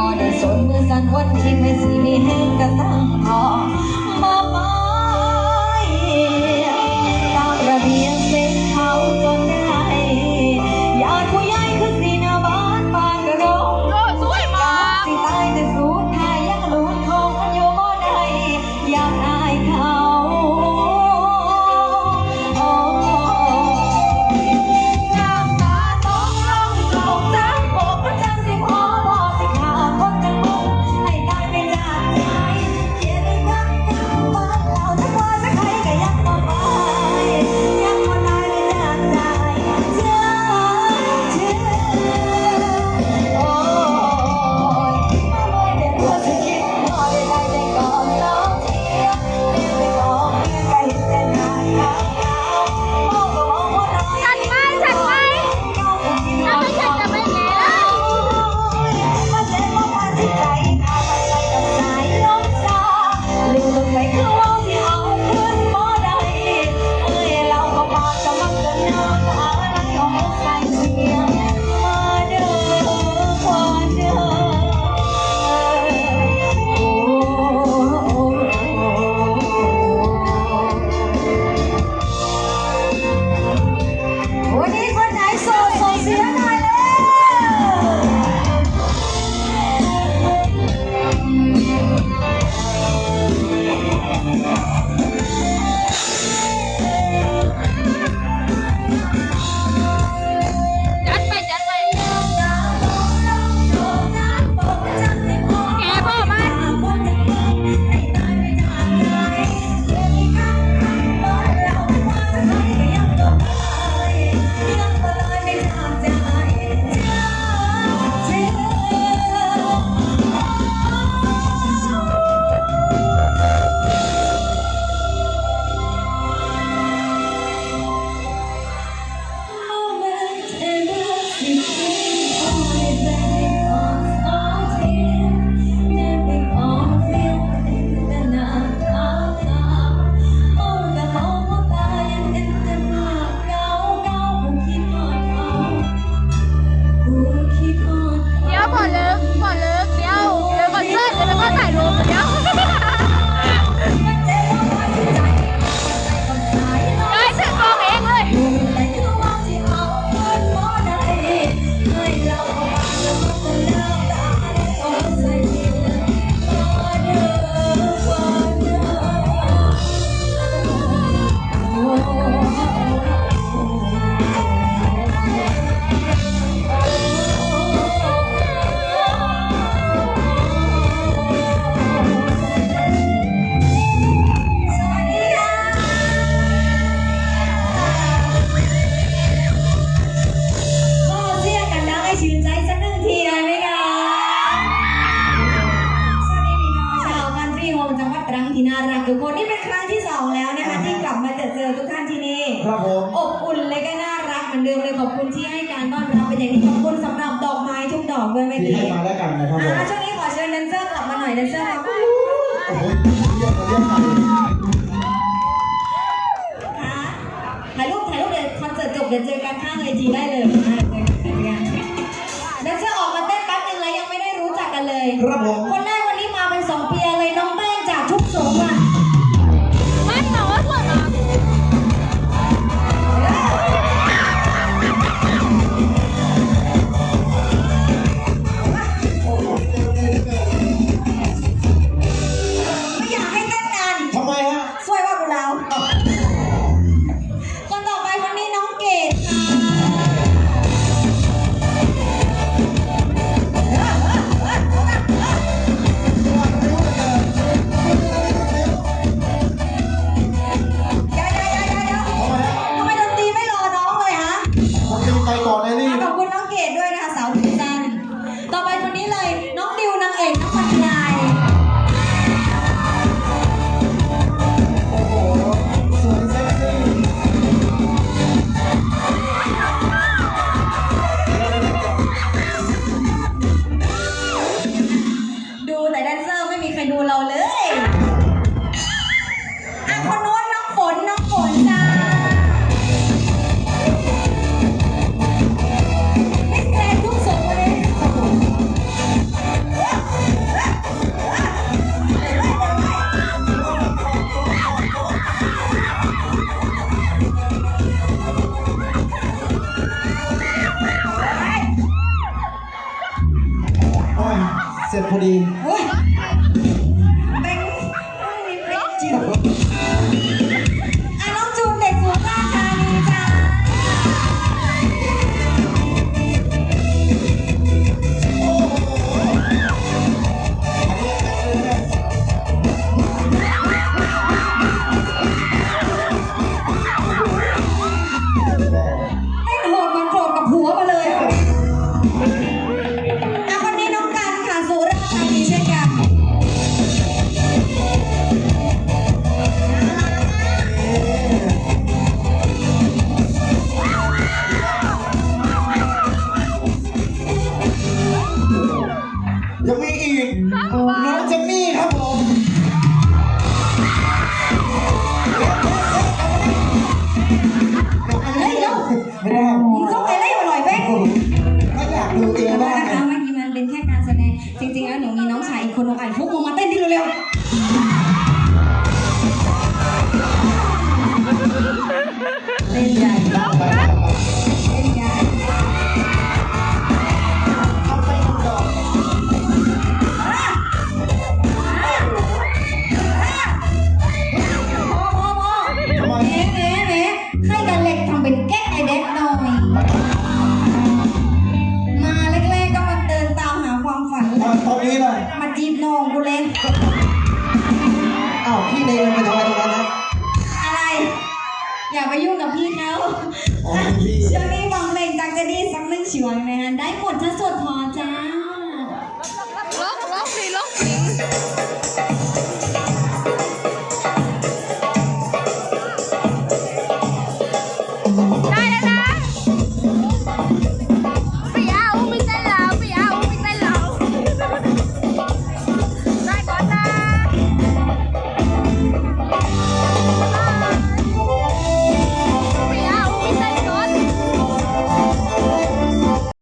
บอได้สนมือสั่นวันที่แม่สิมีแห้งกระตั้งพอมา ทุกคนนี่เป็นครั้งที่สองแล้วนะคะที่กลับมาเจอเจอทุกท่านที่นี่ครับผมอบอุ่นเลยก็น่ารักเหมือนเดิมเลยขอบคุณที่ให้การต้อนรับเป็นอย่างที่ขอบคุณสำหรับดอกไม้ทุกดอกด้วยไม่ที่ดีให้มาแล้วกันนะครับผมช่วงนี้ขอเชิญแดนเซอร์กลับมาหน่อยแดนเซอร์ค่ะถ่ายรูปถ่ายรูปเดี๋ยวคอนเสิร์ตจบเดี๋ยวเจอกันข้างไอทีได้เลยอ่าเจอกันเจอกัแดนเซอร์ออกมาเต้นแป๊บนึงเลยยังไม่ได้รู้จักกันเลยครับผม ยั dài.